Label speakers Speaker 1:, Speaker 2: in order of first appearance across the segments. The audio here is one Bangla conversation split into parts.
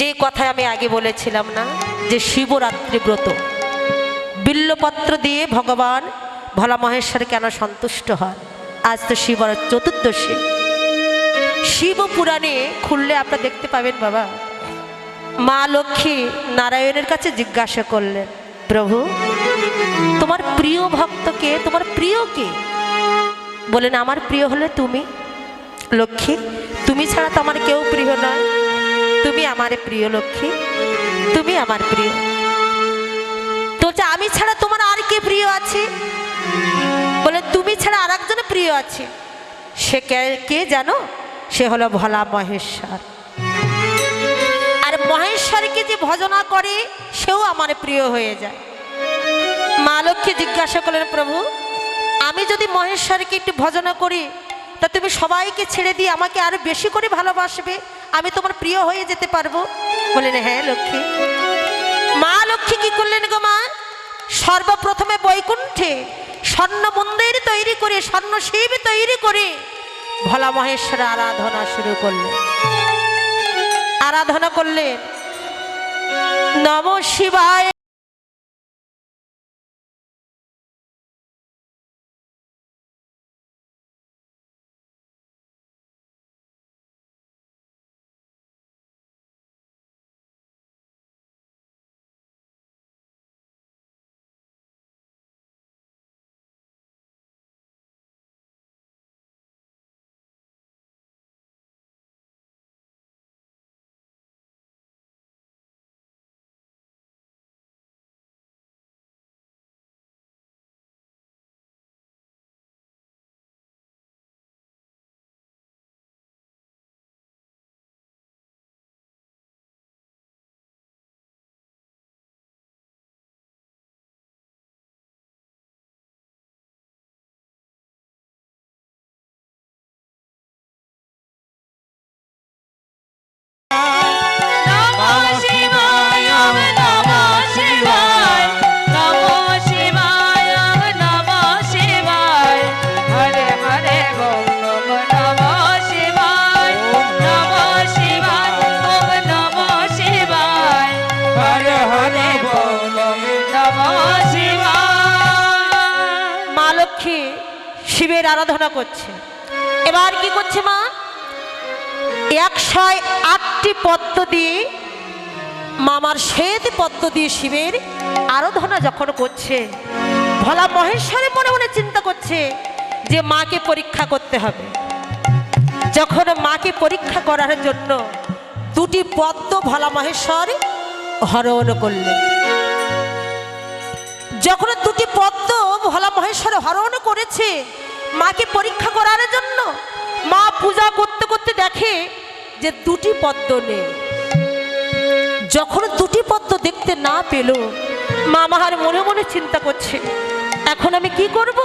Speaker 1: যে কথায় আমি আগে বলেছিলাম না যে শিবরাত্রি ব্রত বিল্লপত্র দিয়ে ভগবান ভোলা মহেশ্বর কেন সন্তুষ্ট হন আজ তো শিবর চতুর্দশী শিব পুরাণে খুললে আপনারা দেখতে পাবেন বাবা মা লক্ষ্মী নারায়ণের কাছে জিজ্ঞাসা করলেন প্রভু তোমার প্রিয় ভক্তকে তোমার প্রিয় কে বলেন আমার প্রিয় হলে তুমি লক্ষ্মী তুমি ছাড়া তো আমার কেউ প্রিয় নয় তুমি আমার প্রিয় লক্ষ্মী তুমি আমার প্রিয় তো আমি ছাড়া তোমার আর কে প্রিয় আছে বলে তুমি ছাড়া আর একজন প্রিয় আছে সে কে জানো সে হলো ভোলা মহেশ্বর আর মহেশ্বরকে যে ভজনা করে সেও আমার প্রিয় হয়ে যায় মা লক্ষ্মী জিজ্ঞাসা করলেন প্রভু আমি যদি মহেশ্বরকে একটু ভজনা করি তা তুমি সবাইকে ছেড়ে দিয়ে আমাকে আরো বেশি করে ভালোবাসবে আমি তোমার প্রিয় হয়ে যেতে পারবো বললেন হ্যাঁ লক্ষ্মী মা লক্ষ্মী কি করলেন গো মা সর্বপ্রথমে বৈকুণ্ঠে স্বর্ণ মন্দির তৈরি করে স্বর্ণ শিব তৈরি করে ভোলা মহেশ্বর আরাধনা শুরু করলেন আরাধনা করলে নম শিবায় আরাধনা করছে এবার কি করছে মা একশয় আটটি পদ্ম দিয়ে মামার শ্বেত পদ্ম দিয়ে শিবের আরাধনা যখন করছে ভোলা মহেশ্বরে মনে মনে চিন্তা করছে যে মাকে পরীক্ষা করতে হবে যখন মাকে পরীক্ষা করার জন্য দুটি পদ্ম ভোলা মহেশ্বর হরণ করলেন যখন দুটি পদ্ম ভোলা মহেশ্বর হরণ করেছে মাকে পরীক্ষা করার জন্য মা পূজা করতে করতে দেখে যে দুটি পদ্ম নেই যখন দুটি পদ্ম দেখতে না পেল মা মাহার মনে মনে চিন্তা করছে এখন আমি কি করব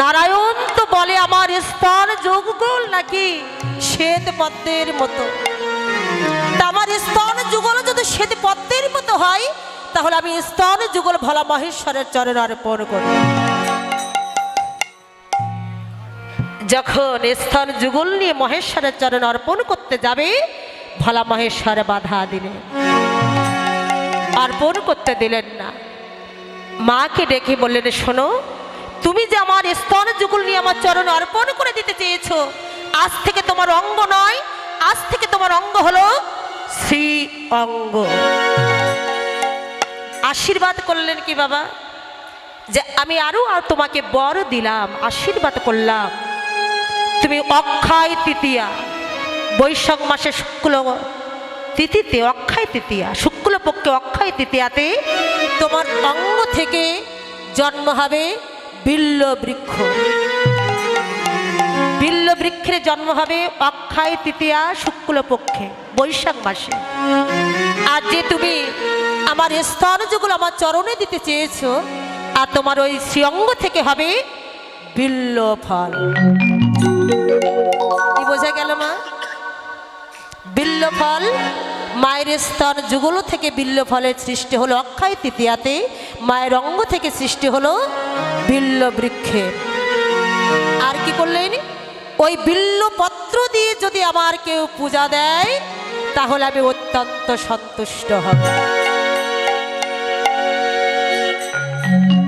Speaker 1: নারায়ণ তো বলে আমার স্তর যোগগুল নাকি শ্বেত পদ্মের মতো আমার স্তর যুগল যদি শ্বেত পদ্মের মতো হয় তাহলে আমি স্তর যুগল ভোলা মহেশ্বরের চরণ অর্পণ করবো যখন স্থান যুগল নিয়ে মহেশ্বরের চরণ অর্পণ করতে যাবে ভোলা মহেশ্বর বাধা দিলেন অর্পণ করতে দিলেন না মাকে ডেকে বললেন শোনো তুমি যে আমার স্তন যুগল নিয়ে আমার চরণ অর্পণ করে দিতে চেয়েছ আজ থেকে তোমার অঙ্গ নয় আজ থেকে তোমার অঙ্গ হলো শ্রী অঙ্গ আশীর্বাদ করলেন কি বাবা যে আমি আরও আর তোমাকে বর দিলাম আশীর্বাদ করলাম তুমি অক্ষয় তৃতীয়া বৈশাখ মাসে শুক্ল তিথিতে অক্ষয় তৃতীয়া শুক্লপক্ষে অক্ষয় তৃতীয়াতে তোমার অঙ্গ থেকে জন্ম হবে বিল্ল বৃক্ষ বিল্ল বৃক্ষের জন্ম হবে অক্ষয় তৃতীয়া শুক্লপক্ষে বৈশাখ মাসে আর যে তুমি আমার স্তর যেগুলো আমার চরণে দিতে চেয়েছ আর তোমার ওই শ্রী অঙ্গ থেকে হবে বিল্ল ফল কি বোঝা গেল মা বিল্লফল মায়ের স্তন যুগল থেকে বিল্লফলের সৃষ্টি হলো অক্ষয় তৃতীয়াতে মায়ের অঙ্গ থেকে সৃষ্টি হলো বিল্ল বৃক্ষে আর কি করলেন ওই পত্র দিয়ে যদি আমার কেউ পূজা দেয় তাহলে আমি অত্যন্ত সন্তুষ্ট হব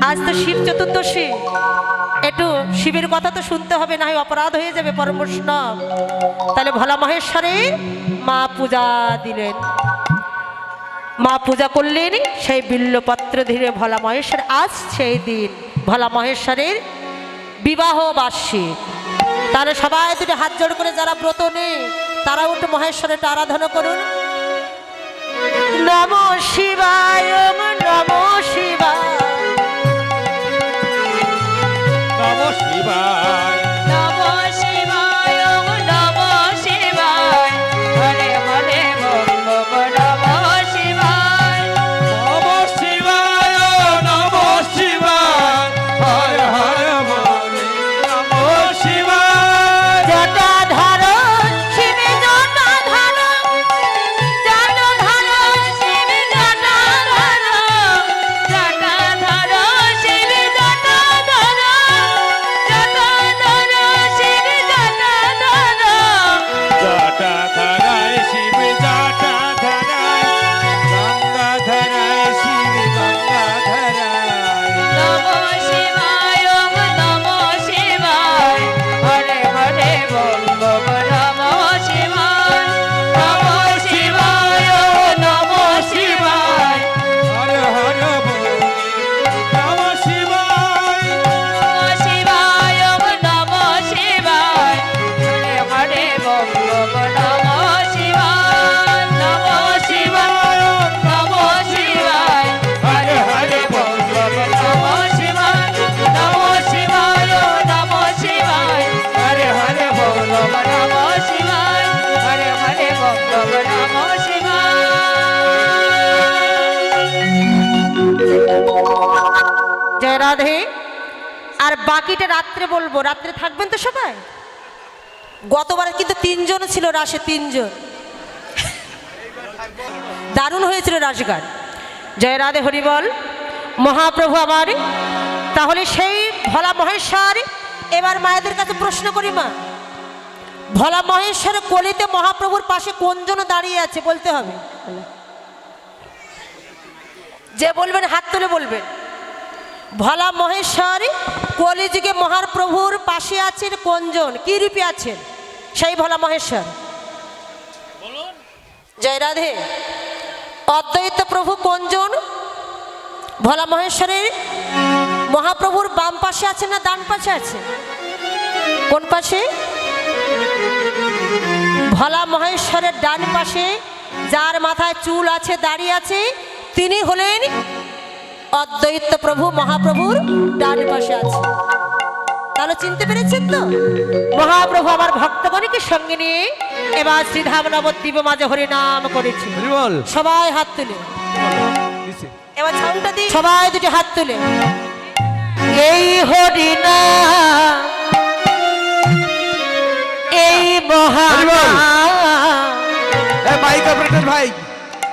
Speaker 1: আজ তো শিব চতুর্দশী একটু শিবের কথা তো শুনতে হবে না হয় অপরাধ হয়ে যাবে পরমবৈষ্ণব তাহলে ভোলা মহেশ্বরে মা পূজা দিলেন মা পূজা করলেন সেই বিল্লপত্র ধীরে ভোলা মহেশ্বর আজ সেই দিন ভোলা মহেশ্বরের বিবাহ বার্ষিক তাহলে সবাই দুটো হাত জোড় করে যারা ব্রত নেই তারা উঠে মহেশ্বরের আরাধনা করুন
Speaker 2: নম শিবায় নম শিব
Speaker 1: বাকিটা রাত্রে বলবো রাত্রে থাকবেন তো সবাই গতবার কিন্তু তিনজন ছিল রাসে তিনজন দারুণ হয়েছিল রাসগান জয় রাধে হরিবল মহাপ্রভু আমার তাহলে সেই ভোলা মহেশ্বর এবার মায়েদের কাছে প্রশ্ন করি মা ভোলা মহেশ্বর কলিতে মহাপ্রভুর পাশে কোন জন দাঁড়িয়ে আছে বলতে হবে যে বলবেন হাত তুলে বলবেন ভোলা মহেশ্বরী কলিযুগে মহাপ্রভুর পাশে আছেন কোনজন কি রূপে আছেন সেই ভোলা মহেশ্বর জয় রাধে অদ্বৈত প্রভু কোনজন ভোলা মহেশ্বরের মহাপ্রভুর বাম পাশে আছে না ডান পাশে আছে কোন পাশে ভোলা মহেশ্বরের ডান পাশে যার মাথায় চুল আছে দাঁড়িয়ে আছে তিনি হলেন অদ্বৈত প্রভু মহাপ্রভুর ডান পাশে আছে তাহলে চিনতে পেরেছেন তো মহাপ্রভু আমার ভক্তগণকে সঙ্গে নিয়ে এবার শ্রীধাম নবদ্বীপ মাঝে হরি নাম করেছি সবাই হাত তুলে এবার ঝাউটা সবাই দুটি হাত তুলে
Speaker 2: এই হরি না এই মহা ভাই ভাই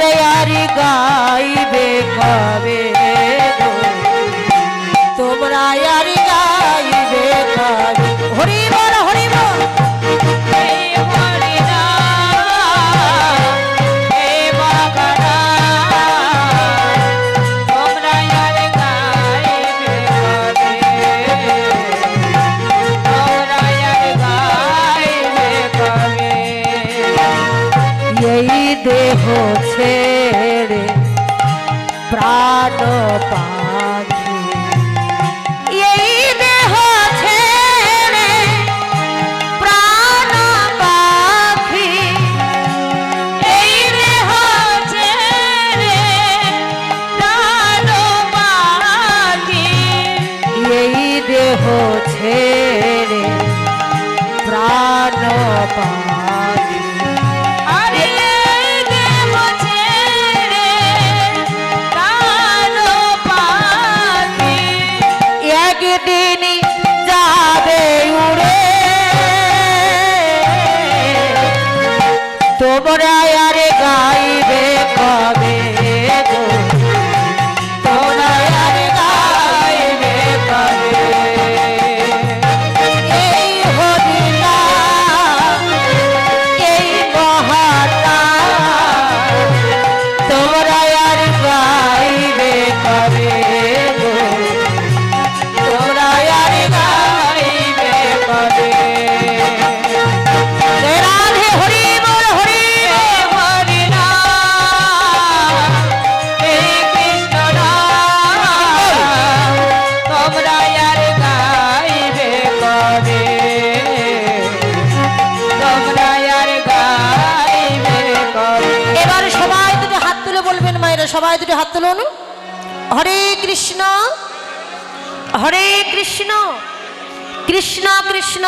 Speaker 2: করে আর গাইবে কবে গোবরায় কৃষ্ণ কৃষ্ণ কৃষ্ণ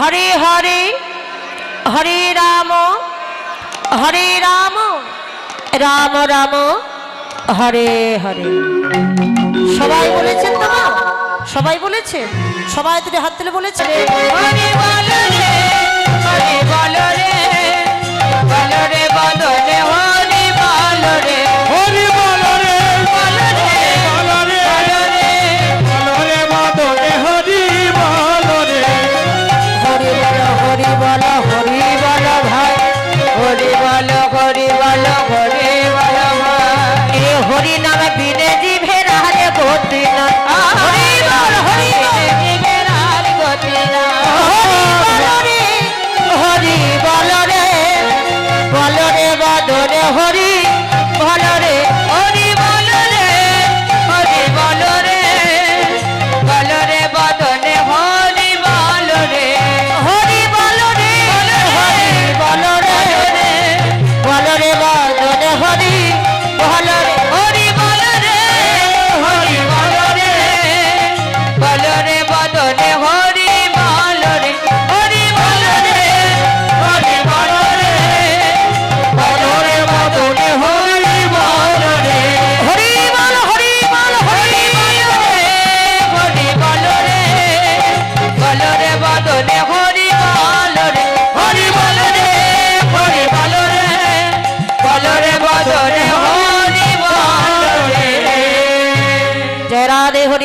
Speaker 2: হরে হরে হরে রাম হরে রাম রাম রাম হরে হরে সবাই বলেছেন তো না সবাই বলেছে সবাই তুলে হাত তুলে বলেছে বলো রে বলো রে বলো রে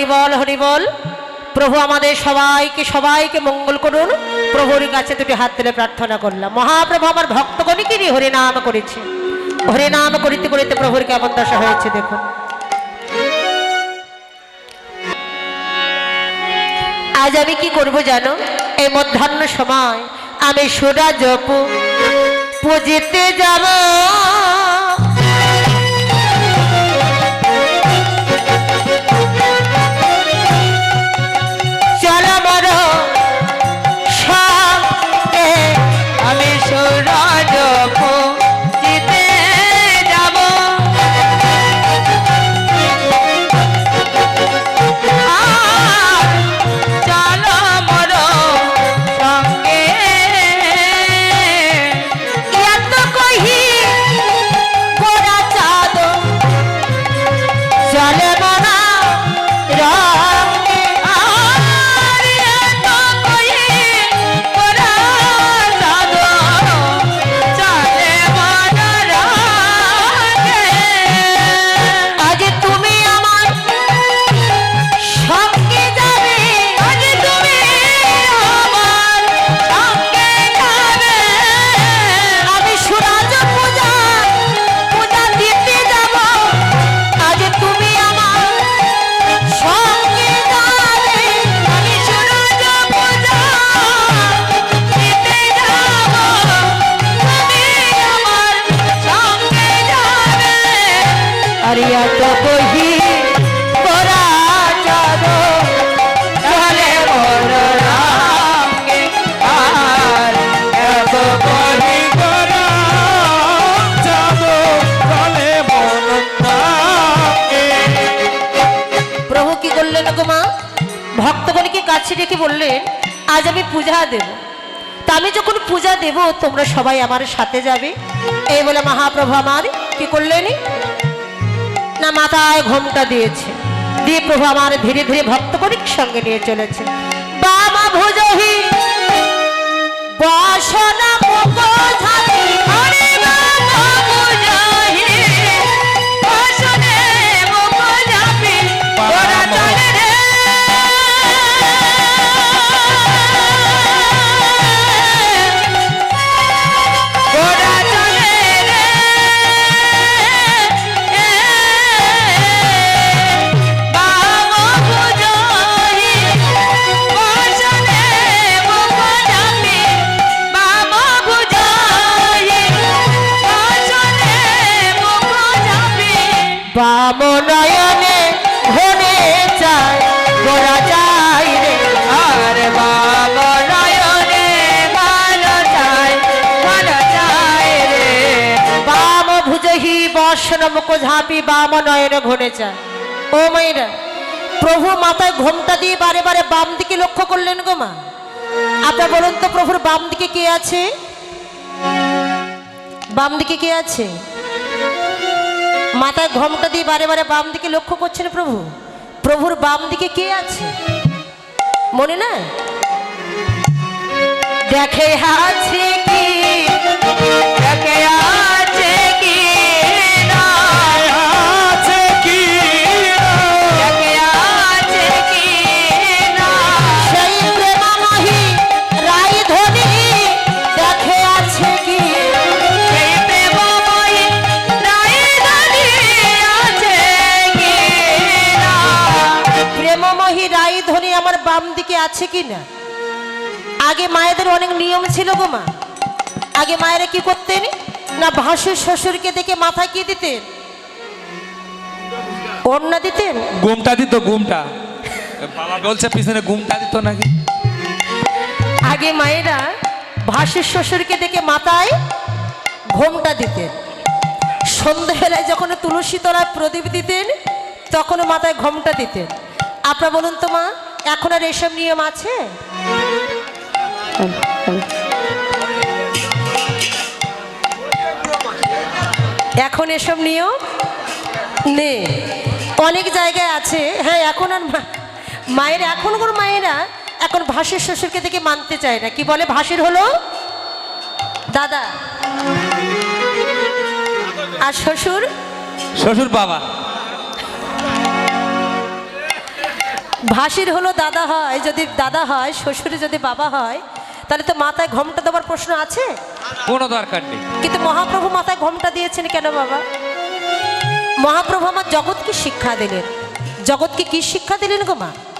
Speaker 1: হরিবল হরিবল প্রভু আমাদের সবাইকে সবাইকে মঙ্গল করুন প্রভুর কাছে দুটি হাত তুলে প্রার্থনা করলাম মহাপ্রভু আমার ভক্তগণকে নিয়ে হরিনাম করেছে হরিনাম করিতে করিতে প্রভুর কেমন দশা হয়েছে দেখুন আজ আমি কি করবো জানো এই মধ্যাহ্ন সময় আমি সোডা জপ পুজিতে যাবো বললেন আজ আমি পূজা দেব তা আমি যখন পূজা দেব তোমরা সবাই আমার সাথে যাবে এই বলে মহাপ্রভু আমার কি করলেনি না মাথায় ঘোমটা দিয়েছে দিয়ে প্রভু আমার ধীরে ধীরে ভক্ত করিক সঙ্গে নিয়ে চলেছে বাবা ভোজহী বাসনা মকল ঝালি দর্শন মুখ ঝাঁপি বাম নয়ন ঘনে যায় ও মেয়েরা প্রভু মাথায় ঘোমটা দিয়ে বারে বারে বাম দিকে লক্ষ্য করলেন গো মা আপনার বলুন তো প্রভুর বাম দিকে কে আছে বাম দিকে কে আছে মাথায় ঘোমটা দিয়ে বারে বারে বাম দিকে লক্ষ্য করছেন প্রভু প্রভুর বাম দিকে কে আছে মনে না দেখে আছে আছে কি না আগে মায়েদের অনেক নিয়ম ছিল গো মা আগে মায়েরা কি করতেন না ভাসুর শ্বশুরকে দেখে মাথা কি দিতেন কন্যা দিতেন
Speaker 2: গুমটা দিত গুমটা বাবা বলছে পিছনে গুমটা দিত নাকি
Speaker 1: আগে মায়েরা ভাসুর শ্বশুরকে দেখে মাথায় ঘোমটা দিতেন সন্ধ্যাবেলায় যখন তুলসী তলায় প্রদীপ দিতেন তখন মাথায় ঘোমটা দিতেন আপনারা বলুন তো মা এখন আর এসব নিয়ম আছে এখন এসব নিয়ম নেই অনেক জায়গায় আছে হ্যাঁ এখন আর মায়ের এখন কোনো মায়েরা এখন ভাসের শ্বশুরকে দেখে মানতে চায় না কি বলে ভাসের হলো দাদা আর শ্বশুর শ্বশুর বাবা ভাসির হলো দাদা হয় যদি দাদা হয় শ্বশুরে যদি বাবা হয় তাহলে তো মাথায় ঘমটা দেওয়ার প্রশ্ন আছে
Speaker 2: কোনো দরকার নেই
Speaker 1: কিন্তু মহাপ্রভু মাথায় ঘমটা দিয়েছেন কেন বাবা মহাপ্রভু আমার জগৎকে শিক্ষা দিলেন জগৎকে কি শিক্ষা দিলেন গো মা